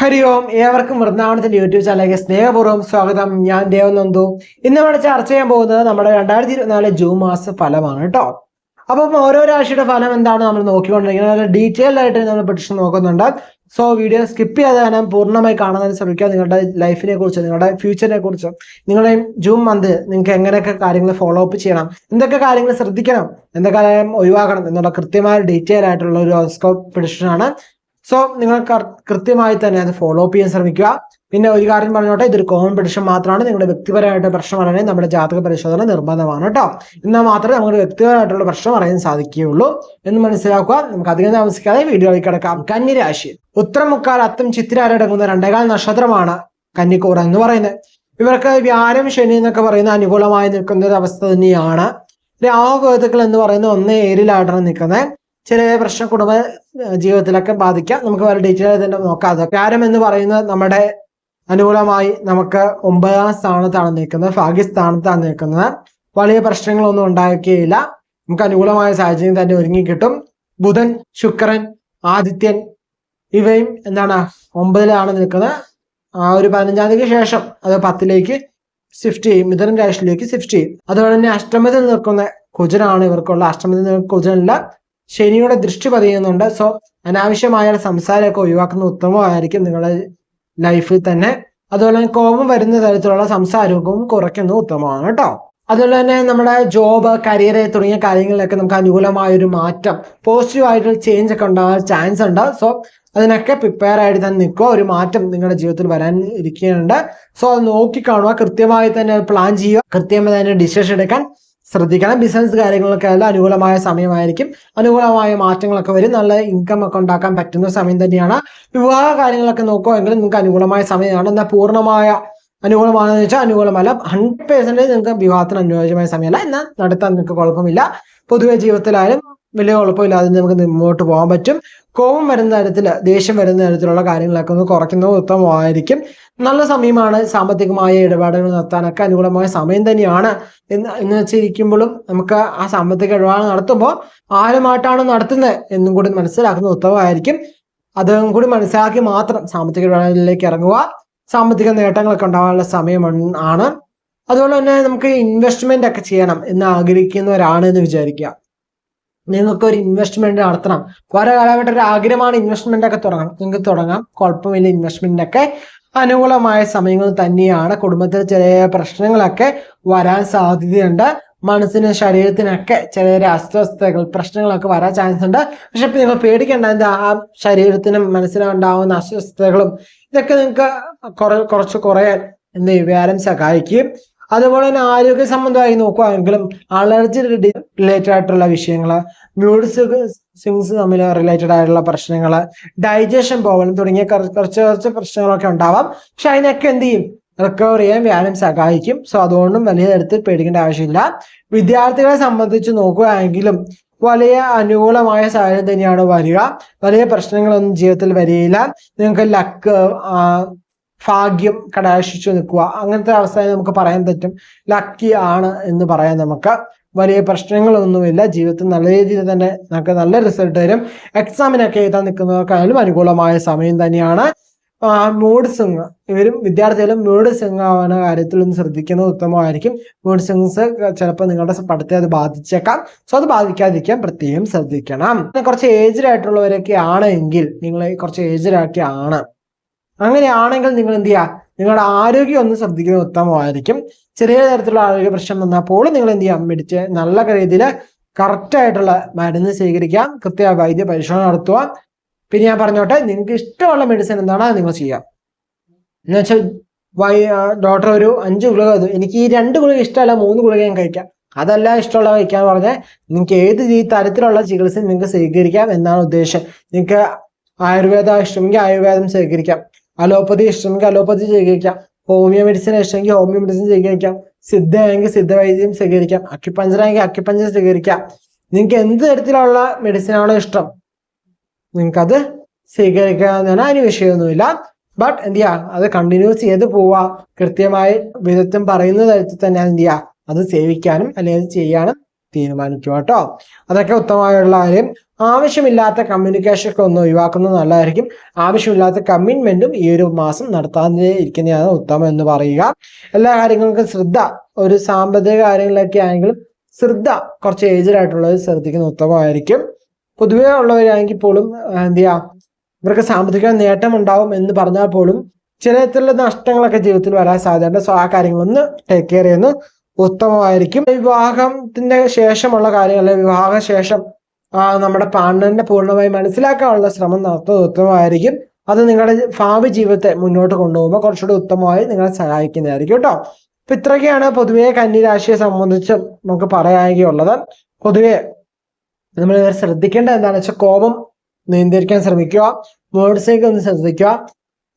ഹരി ഓം ഏവർക്കും വൃന്ദാവനത്തിന്റെ യൂട്യൂബ് ചാനലിലേക്ക് സ്നേഹപൂർവം സ്വാഗതം. ഞാൻ ദേവനന്ദു ഇന്ന് നമ്മൾ ചർച്ച ചെയ്യാൻ പോകുന്നത് നമ്മുടെ രണ്ടായിരത്തി ഇരുപത്തിനാല് ജൂൺ മാസ ഫലമാണ് കേട്ടോ അപ്പം ഓരോ രാശിയുടെ ഫലം എന്താണ് നമ്മൾ നോക്കിക്കൊണ്ടിരിക്കുന്നത്? വളരെ ഡീറ്റെയിൽഡ് ആയിട്ട് നമ്മൾ പെട്ടിഷൻ നോക്കുന്നുണ്ട്. സോ വീഡിയോ സ്കിപ്പ് ചെയ്യാതെ തന്നെ പൂർണമായി കാണാൻ ശ്രമിക്കുക. നിങ്ങളുടെ ലൈഫിനെ കുറിച്ച് നിങ്ങളുടെ ഫ്യൂച്ചറിനെ കുറിച്ച് നിങ്ങളുടെ ജൂൺ മന്ത് നിങ്ങൾക്ക് എങ്ങനെയൊക്കെ കാര്യങ്ങൾ ഫോളോ അപ്പ് ചെയ്യണം എന്തൊക്കെ കാര്യങ്ങൾ ശ്രദ്ധിക്കണം എന്തൊക്കെ ഒഴിവാക്കണം എന്നുള്ള കൃത്യമായ ഡീറ്റെയിൽ ആയിട്ടുള്ള ഒരു ഹോസ്കോപ്പ് ആണ് സോ നിങ്ങൾ കൃത്യമായി തന്നെ അത് ഫോളോ അപ്പ് ചെയ്യാൻ ശ്രമിക്കുക. പിന്നെ ഒരു കാര്യം പറഞ്ഞോട്ടെ ഇതൊരു കോമൺ പ്രഡിഷൻ മാത്രമാണ്. നിങ്ങളുടെ വ്യക്തിപരമായിട്ട് പ്രശ്നം അറിയാൻ നമ്മുടെ ജാതക പരിശോധന നിർബന്ധമാണ് കേട്ടോ. എന്നാൽ മാത്രമേ നമ്മുടെ വ്യക്തിപരമായിട്ടുള്ള പ്രശ്നം അറിയാൻ സാധിക്കുകയുള്ളൂ എന്ന് മനസ്സിലാക്കുക. നമുക്ക് അധികം താമസിക്കാതെ വീഡിയോയിൽ കിടക്കാം. കന്നിരാശി. ഉത്തരമുക്കാൽ അത്തം ചിത്തിരാരടങ്ങുന്ന രണ്ടേകാൽ നക്ഷത്രമാണ് കന്നിക്കൂറ എന്ന് പറയുന്നത്. ഇവർക്ക് വ്യാരം ശനി എന്നൊക്കെ പറയുന്ന അനുകൂലമായി നിൽക്കുന്ന ഒരു അവസ്ഥ തന്നെയാണ്. രാഹുകേതുക്കൾ എന്ന് പറയുന്ന ഒന്നേ ഏരിലായിട്ടാണ് നിൽക്കുന്നത്. ചെറിയ പ്രശ്നം കുടുംബ ജീവിതത്തിലൊക്കെ ബാധിക്കാം. നമുക്ക് വളരെ ഡീറ്റെയിൽ തന്നെ നോക്കാം. അത് കാരം എന്ന് പറയുന്നത് നമ്മുടെ അനുകൂലമായി നമുക്ക് ഒമ്പതാം സ്ഥാനത്താണ് നിൽക്കുന്നത്. ഭാഗ്യസ്ഥാനത്താണ് നിൽക്കുന്നത്. വലിയ പ്രശ്നങ്ങളൊന്നും ഉണ്ടാക്കുകയില്ല നമുക്ക് അനുകൂലമായ സാഹചര്യം തന്നെ ഒരുങ്ങി കിട്ടും. ബുധൻ ശുക്രൻ ആദിത്യൻ ഇവയും എന്താണ് ഒമ്പതിലാണ് നിൽക്കുന്നത്. ആ ഒരു പതിനഞ്ചാം തീയതിക്ക് ശേഷം അത് പത്തിലേക്ക് ഷിഫ്റ്റ് ചെയ്യും. മിഥുനം രാശിയിലേക്ക് ഷിഫ്റ്റ് ചെയ്യും. അതുപോലെ തന്നെ അഷ്ടമത്തിൽ നിൽക്കുന്ന കുജനാണ് ഇവർക്കുള്ള അഷ്ടമത്തിൽ നിൽക്കുന്ന ശനിയുടെ ദൃഷ്ടി പതിയുന്നുണ്ട്. സോ അനാവശ്യമായ സംസാരമൊക്കെ ഒഴിവാക്കുന്ന ഉത്തമമായിരിക്കും നിങ്ങളുടെ ലൈഫിൽ തന്നെ. അതുപോലെ തന്നെ കോപം വരുന്ന തരത്തിലുള്ള സംസാരവും കുറയ്ക്കുന്നത് ഉത്തമമാണ് കേട്ടോ. അതുപോലെ തന്നെ നമ്മുടെ ജോബ് കരിയർ തുടങ്ങിയ കാര്യങ്ങളിലൊക്കെ നമുക്ക് അനുകൂലമായ ഒരു മാറ്റം പോസിറ്റീവ് ആയിട്ടുള്ള ചേഞ്ച് ഒക്കെ ഉണ്ടാകാൻ ചാൻസ് ഉണ്ട്. സോ അതിനൊക്കെ പ്രിപ്പയർ ആയിട്ട് തന്നെ നിൽക്കുക. ഒരു മാറ്റം നിങ്ങളുടെ ജീവിതത്തിൽ വരാൻ ഇരിക്കുന്നുണ്ട് സോ അത് നോക്കിക്കാണുക. കൃത്യമായി തന്നെ പ്ലാൻ ചെയ്യുക. കൃത്യമായി തന്നെ ഡിസിഷൻ എടുക്കാൻ. ശ്രദ്ധിക്കണം. ബിസിനസ് കാര്യങ്ങളൊക്കെ നല്ല അനുകൂലമായ സമയമായിരിക്കും. അനുകൂലമായ മാറ്റങ്ങളൊക്കെ വരും. നല്ല ഇൻകം ഒക്കെ ഉണ്ടാക്കാൻ പറ്റുന്ന സമയം തന്നെയാണ്. വിവാഹ കാര്യങ്ങളൊക്കെ നോക്കുകയാണെങ്കിൽ നിങ്ങൾക്ക് അനുകൂലമായ സമയമാണ്. എന്നാൽ പൂർണമായ അനുകൂലമാണെന്ന് വെച്ചാൽ അനുകൂലമല്ല. ഹൺഡ്രഡ് പേഴ്സന്റേജ് നിങ്ങൾക്ക് വിവാഹത്തിന് അനുയോജ്യമായ സമയമല്ല. എന്നാൽ നടത്താൻ നിങ്ങൾക്ക് കുഴപ്പമില്ല. പൊതുവെ ജീവിതത്തിലായാലും വലിയ കുഴപ്പമില്ലാതെ നമുക്ക് മുമ്പോട്ട് പോകാൻ പറ്റും. കോപം വരുന്ന തരത്തിൽ ദേഷ്യം വരുന്ന തരത്തിലുള്ള കാര്യങ്ങളൊക്കെ ഒന്ന് കുറയ്ക്കുന്നത് ഉത്തമമായിരിക്കും. നല്ല സമയമാണ് സാമ്പത്തികമായ ഇടപാടുകൾ നടത്താനൊക്കെ അനുകൂലമായ സമയം തന്നെയാണ്. എന്ന് എന്ന് വെച്ചിരിക്കുമ്പോഴും നമുക്ക് ആ സാമ്പത്തിക ഇടപാട് നടത്തുമ്പോൾ ആരുമായിട്ടാണ് നടത്തുന്നത് എന്നും കൂടി മനസ്സിലാക്കുന്നത് ഉത്തമമായിരിക്കും. അതും കൂടി മനസ്സിലാക്കി മാത്രം സാമ്പത്തിക ഇടപാടുകളിലേക്ക് ഇറങ്ങുക. സാമ്പത്തിക നേട്ടങ്ങളൊക്കെ ഉണ്ടാകാനുള്ള സമയം ആണ്. അതുപോലെ തന്നെ നമുക്ക് ഇൻവെസ്റ്റ്മെന്റ് ഒക്കെ ചെയ്യണം എന്ന് ആഗ്രഹിക്കുന്നവരാണ് എന്ന് വിചാരിക്കുക. നിങ്ങൾക്ക് ഒരു ഇൻവെസ്റ്റ്മെന്റ് നടത്തണം. കുറെ കാലഘട്ടം ഒരു ആഗ്രഹമാണ് ഇൻവെസ്റ്റ്മെന്റ് ഒക്കെ തുടങ്ങാം നിങ്ങൾക്ക് തുടങ്ങാം. കുഴപ്പമില്ല. ഇൻവെസ്റ്റ്മെന്റ് ഒക്കെ അനുകൂലമായ സമയങ്ങൾ തന്നെയാണ്. കുടുംബത്തിൽ ചെറിയ പ്രശ്നങ്ങളൊക്കെ വരാൻ സാധ്യതയുണ്ട്. മനസ്സിനും ശരീരത്തിനൊക്കെ ചെറിയ അസ്വസ്ഥതകൾ പ്രശ്നങ്ങളൊക്കെ വരാൻ ചാൻസ് ഉണ്ട്. പക്ഷെ ഇപ്പൊ നിങ്ങൾ പേടിക്കേണ്ട. എന്താ? ആ ശരീരത്തിനും മനസ്സിനും ഉണ്ടാവുന്ന അസ്വസ്ഥതകളും ഇതൊക്കെ നിങ്ങൾക്ക് കുറെ കുറച്ച് കുറയാൻ എന്ത് ചെയ്യും? സഹായിക്കും അതുപോലെ തന്നെ ആരോഗ്യ സംബന്ധമായി നോക്കുകയാണെങ്കിലും അലർജി റിലേറ്റഡ് ആയിട്ടുള്ള വിഷയങ്ങൾ മ്യൂഡ് സിങ്സ് തമ്മിൽ റിലേറ്റഡ് ആയിട്ടുള്ള പ്രശ്നങ്ങൾ ഡൈജഷൻ പ്രോബ്ലം തുടങ്ങിയ കുറച്ച് കുറച്ച് പ്രശ്നങ്ങളൊക്കെ ഉണ്ടാവാം. പക്ഷെ അതിനൊക്കെ എന്ത് ചെയ്യും? റിക്കവർ ചെയ്യാൻ വ്യായാമം സഹായിക്കും. സോ അതുകൊണ്ടും വലിയ തരത്തിൽ പേടിക്കേണ്ട ആവശ്യമില്ല. വിദ്യാർത്ഥികളെ സംബന്ധിച്ച് നോക്കുകയാണെങ്കിലും വലിയ അനുകൂലമായ സാഹചര്യം തന്നെയാണ് വരിക. വലിയ പ്രശ്നങ്ങളൊന്നും ജീവിതത്തിൽ വരികയില്ല. നിങ്ങൾക്ക് ലക്ക് ഭാഗ്യം കടാശിച്ചു നിൽക്കുക. അങ്ങനത്തെ അവസ്ഥ നമുക്ക് പറയാൻ പറ്റും. ലക്കി ആണ് എന്ന് പറയാൻ നമുക്ക്. വലിയ പ്രശ്നങ്ങളൊന്നുമില്ല. ജീവിതത്തിൽ നല്ല രീതിയിൽ തന്നെ നമുക്ക് നല്ല റിസൾട്ട് തരും. എക്സാമിനൊക്കെ എഴുതാൻ നിൽക്കുന്നവർക്കായാലും അനുകൂലമായ സമയം തന്നെയാണ്. മൂഡ് സിങ് ഇവരും വിദ്യാർത്ഥികളും മൂഡ് സിങ് ആവുന്ന കാര്യത്തിലൊന്നും ശ്രദ്ധിക്കുന്നത് ഉത്തമമായിരിക്കും. മൂഡ് സിങ്സ് ചിലപ്പോൾ നിങ്ങളുടെ പഠിത്തത്തെ അത് ബാധിച്ചേക്കാം. സോ അത് ബാധിക്കാതിരിക്കാൻ പ്രത്യേകം ശ്രദ്ധിക്കണം. പിന്നെ കുറച്ച് ഏജ്ഡ് ആയിട്ടുള്ളവരൊക്കെ ആണെങ്കിൽ നിങ്ങൾ കുറച്ച് ഏജ്ഡ് ആക്കി ആണ്. അങ്ങനെയാണെങ്കിൽ നിങ്ങൾ എന്ത് ചെയ്യുക നിങ്ങളുടെ ആരോഗ്യം ഒന്ന് ശ്രദ്ധിക്കുന്നത് ഉത്തമമായിരിക്കും. ചെറിയ തരത്തിലുള്ള ആരോഗ്യ പ്രശ്നം വന്നപ്പോൾ നിങ്ങൾ എന്ത് ചെയ്യാം? മെഡിച്ച് നല്ല രീതിയിൽ കറക്റ്റായിട്ടുള്ള മരുന്ന് സ്വീകരിക്കാം കൃത്യമായ വൈദ്യ പരിശോധന നടത്തുക. പിന്നെ ഞാൻ പറഞ്ഞോട്ടെ നിങ്ങൾക്ക് ഇഷ്ടമുള്ള മെഡിസിൻ എന്താണ്? നിങ്ങൾ ചെയ്യാം എന്നുവെച്ചാൽ വൈ ഡോക്ടർ ഒരു അഞ്ച് ഗുളിക തന്നു. എനിക്ക് ഈ രണ്ട് ഗുളിക ഇഷ്ടമല്ല മൂന്ന് ഗുളിക ഞാൻ കഴിക്കാം. അതല്ല ഇഷ്ടമുള്ള കഴിക്കാൻ പറഞ്ഞാൽ നിങ്ങൾക്ക് ഏത് ഈ തരത്തിലുള്ള ചികിത്സ നിങ്ങൾക്ക് സ്വീകരിക്കാം എന്നാണ് ഉദ്ദേശം. നിങ്ങൾക്ക് ആയുർവേദം ഇഷ്ടമെങ്കിൽ ആയുർവേദം സ്വീകരിക്കാം അലോപ്പതി ഇഷ്ടമെങ്കിൽ അലോപ്പതി സ്വീകരിക്കാം. ഹോമിയോ മെഡിസിൻ ഇഷ്ടമെങ്കിൽ ഹോമിയോ മെഡിസിൻ സ്വീകരിക്കാം. സിദ്ധയാണെങ്കിൽ സിദ്ധവൈദ്യം സ്വീകരിക്കാം. അക്യുപഞ്ചറാണെങ്കിൽ അക്യുപഞ്ചർ സ്വീകരിക്കാം. നിങ്ങൾക്ക് എന്ത് തരത്തിലുള്ള മെഡിസിൻ ആണോ ഇഷ്ടം നിങ്ങൾക്കത് സ്വീകരിക്കാവുന്നതാണ്. അതിന് വിഷയമൊന്നുമില്ല. ബട്ട് എന്ത് ചെയ്യുക അത് കണ്ടിന്യൂസ് ചെയ്ത് പോവുക കൃത്യമായി വിദഗ്ധം പറയുന്ന തരത്തിൽ തന്നെ എന്ത് ചെയ്യുക അത് സേവിക്കാനും അല്ലെങ്കിൽ ചെയ്യാനും തീരുമാനിക്കുക കേട്ടോ അതൊക്കെ ഉത്തമമായുള്ള കാര്യം. ആവശ്യമില്ലാത്ത കമ്മ്യൂണിക്കേഷൻ ഒക്കെ ഒന്ന് ഒഴിവാക്കുന്നത് നല്ലതായിരിക്കും. ആവശ്യമില്ലാത്ത കമ്മിറ്റ്മെന്റും ഈ ഒരു മാസം നടത്താതെ ഇരിക്കുന്നതാണ് ഉത്തമം എന്ന് പറയുക. എല്ലാ കാര്യങ്ങൾക്കും ശ്രദ്ധ ഒരു സാമ്പത്തിക കാര്യങ്ങളൊക്കെ ആണെങ്കിലും ശ്രദ്ധ കുറച്ച് ഏജ്ഡ് ആയിട്ടുള്ളവർ ശ്രദ്ധിക്കുന്ന ഉത്തമമായിരിക്കും. പൊതുവേ ഉള്ളവരാണെങ്കിൽ പോലും എന്ത് ചെയ്യാം ഇവർക്ക് സാമ്പത്തിക നേട്ടം ഉണ്ടാവും എന്ന് പറഞ്ഞാൽ പോലും ചില തരത്തിലുള്ള നഷ്ടങ്ങളൊക്കെ ജീവിതത്തിൽ വരാൻ സാധ്യതയുണ്ട്. സോ ആ കാര്യങ്ങളൊന്ന് ടേക്ക് കെയർ ചെയ്യുന്നു. ഉത്തമമായിരിക്കും. വിവാഹത്തിന്റെ ശേഷമുള്ള കാര്യങ്ങൾ വിവാഹ ശേഷം നമ്മുടെ പാർട്ണറിനെ പൂർണമായി മനസ്സിലാക്കാനുള്ള ശ്രമം നടത്തുന്നത് ഉത്തമമായിരിക്കും. അത് നിങ്ങളുടെ ഭാവി ജീവിതത്തെ മുന്നോട്ട് കൊണ്ടുപോകുമ്പോൾ കുറച്ചുകൂടി ഉത്തമമായി നിങ്ങളെ സഹായിക്കുന്നതായിരിക്കും കേട്ടോ. അപ്പൊ ഇത്രയൊക്കെയാണ് പൊതുവെ കന്നിരാശിയെ സംബന്ധിച്ച് നമുക്ക് പറയാനുള്ളത് പൊതുവെ നമ്മൾ ശ്രദ്ധിക്കേണ്ടത് എന്താണെന്ന് വെച്ചാൽ കോപം നിയന്ത്രിക്കാൻ ശ്രമിക്കുക വേർഡ്സേക്ക് ഒന്ന് ശ്രദ്ധിക്കുക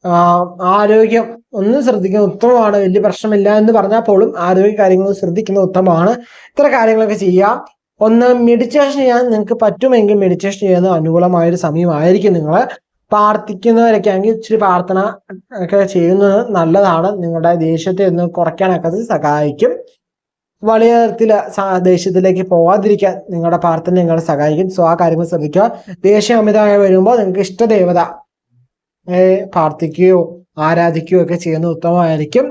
ആരോഗ്യം ഒന്ന് ശ്രദ്ധിക്കുന്നത് ഉത്തമമാണ്. വലിയ പ്രശ്നമില്ല എന്ന് പറഞ്ഞാൽ പോലും ആരോഗ്യ കാര്യങ്ങൾ ശ്രദ്ധിക്കുന്നത് ഉത്തമമാണ്. ഇത്ര കാര്യങ്ങളൊക്കെ ചെയ്യാം ഒന്ന് മെഡിറ്റേഷൻ ചെയ്യാൻ നിങ്ങൾക്ക് പറ്റുമെങ്കിൽ മെഡിറ്റേഷൻ ചെയ്യുന്നത് അനുകൂലമായ ഒരു സമയമായിരിക്കും നിങ്ങൾ പ്രാർത്ഥിക്കുന്നവരൊക്കെ ആണെങ്കിൽ ഇച്ചിരി പ്രാർത്ഥന ഒക്കെ ചെയ്യുന്നത് നല്ലതാണ്. നിങ്ങളുടെ ദേഷ്യത്തെ ഒന്ന് കുറയ്ക്കാനൊക്കെ അത് സഹായിക്കും. വലിയ തരത്തിൽ ദേഷ്യത്തിലേക്ക് പോവാതിരിക്കാൻ നിങ്ങളുടെ പ്രാർത്ഥന നിങ്ങളെ സഹായിക്കും. സോ ആ കാര്യങ്ങൾ ശ്രദ്ധിക്കുക. ദേഷ്യം അമിതമായി വരുമ്പോൾ നിങ്ങൾക്ക് ഇഷ്ടദേവത പ്രാർത്ഥിക്കുകയോ ആരാധിക്കുകയോ ഒക്കെ ചെയ്യുന്നത് ഉത്തമമായിരിക്കും.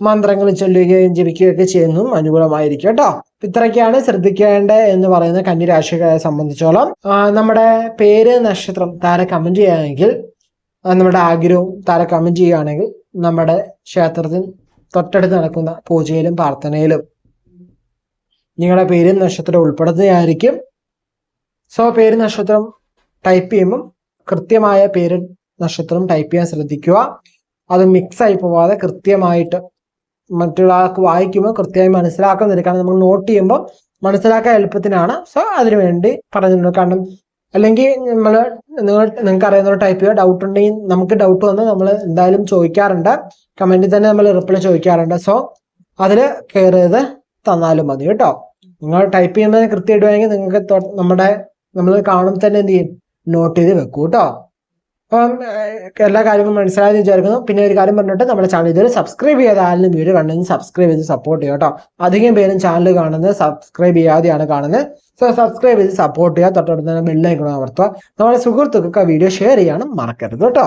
മന്ത്രങ്ങൾ ചൊല്ലുകയും ജപിക്കുകയും ഒക്കെ ചെയ്യുന്നതും അനുകൂലമായിരിക്കും കേട്ടോ. ഇത്രയ്ക്കാണ് ശ്രദ്ധിക്കേണ്ട എന്ന് പറയുന്ന കന്യരാശിക്കാരെ സംബന്ധിച്ചോളം. നമ്മുടെ പേര് നക്ഷത്രം താരെ കമന്റ് ചെയ്യുകയാണെങ്കിൽ നമ്മുടെ ആഗ്രഹവും താരെ കമന്റ് ചെയ്യുകയാണെങ്കിൽ നമ്മുടെ ക്ഷേത്രത്തിൽ തൊട്ടടുത്ത് നടക്കുന്ന പൂജയിലും പ്രാർത്ഥനയിലും നിങ്ങളുടെ പേരും നക്ഷത്രം ഉൾപ്പെടുത്തുകയായിരിക്കും സോ പേര് നക്ഷത്രം ടൈപ്പ് ചെയ്യുമ്പം കൃത്യമായ പേര് നക്ഷത്രം ടൈപ്പ് ചെയ്യാൻ ശ്രദ്ധിക്കുക. അത് മിക്സ് ആയി പോവാതെ കൃത്യമായിട്ട് മറ്റൊരാൾക്ക് വായിക്കുമ്പോൾ കൃത്യമായി മനസ്സിലാക്കാൻ കാരണം നമ്മൾ നോട്ട് ചെയ്യുമ്പോൾ മനസ്സിലാക്കാൻ എളുപ്പത്തിനാണ്. സോ അതിനു വേണ്ടി പറഞ്ഞിട്ടുണ്ട് കാരണം അല്ലെങ്കിൽ നമ്മൾ നിങ്ങൾ നിങ്ങൾക്ക് അറിയുന്ന ടൈപ്പ് ചെയ്യുക ഡൗട്ട് ഉണ്ടെങ്കിൽ നമുക്ക് ഡൗട്ട് വന്ന് നമ്മൾ എന്തായാലും ചോദിക്കാറുണ്ട്. കമന്റിൽ തന്നെ നമ്മൾ റിപ്ലൈ ചോദിക്കാറുണ്ട്. സോ അതിൽ കെയർ ചെയ്ത് തന്നാലും മതി കേട്ടോ. നിങ്ങൾ ടൈപ്പ് ചെയ്യുമ്പോൾ കൃത്യമായിട്ട് നിങ്ങൾക്ക് നമ്മുടെ നമ്മൾ കാണുമ്പോൾ തന്നെ എന്ത് ചെയ്യും? നോട്ട് ചെയ്ത് വെക്കൂ കേട്ടോ. അപ്പം എല്ലാ കാര്യങ്ങളും മനസ്സിലായെന്ന് വിചാരിക്കുന്നു. പിന്നെ ഒരു കാര്യം പറഞ്ഞിട്ട് നമ്മുടെ ചാനൽ ഇതുവരെ സബ്സ്ക്രൈബ് ചെയ്ത ആരെങ്കിലും വീഡിയോ കണ്ടെങ്കിൽ സബ്സ്ക്രൈബ് ചെയ്ത് സപ്പോർട്ട് ചെയ്യുക കേട്ടോ. അധികം പേരും ചാനൽ കാണുന്നത് സബ്സ്ക്രൈബ് ചെയ്യാതെയാണ് കാണുന്നത്. സോ സബ്സ്ക്രൈബ് ചെയ്ത് സപ്പോർട്ട് ചെയ്യുക. തൊട്ടടുത്ത് തന്നെ ബെല്ലൈക്കണം അമർത്തുക. നമ്മുടെ സുഹൃത്തുക്കൾക്ക് വീഡിയോ ഷെയർ ചെയ്യാനും മറക്കരുത് കേട്ടോ.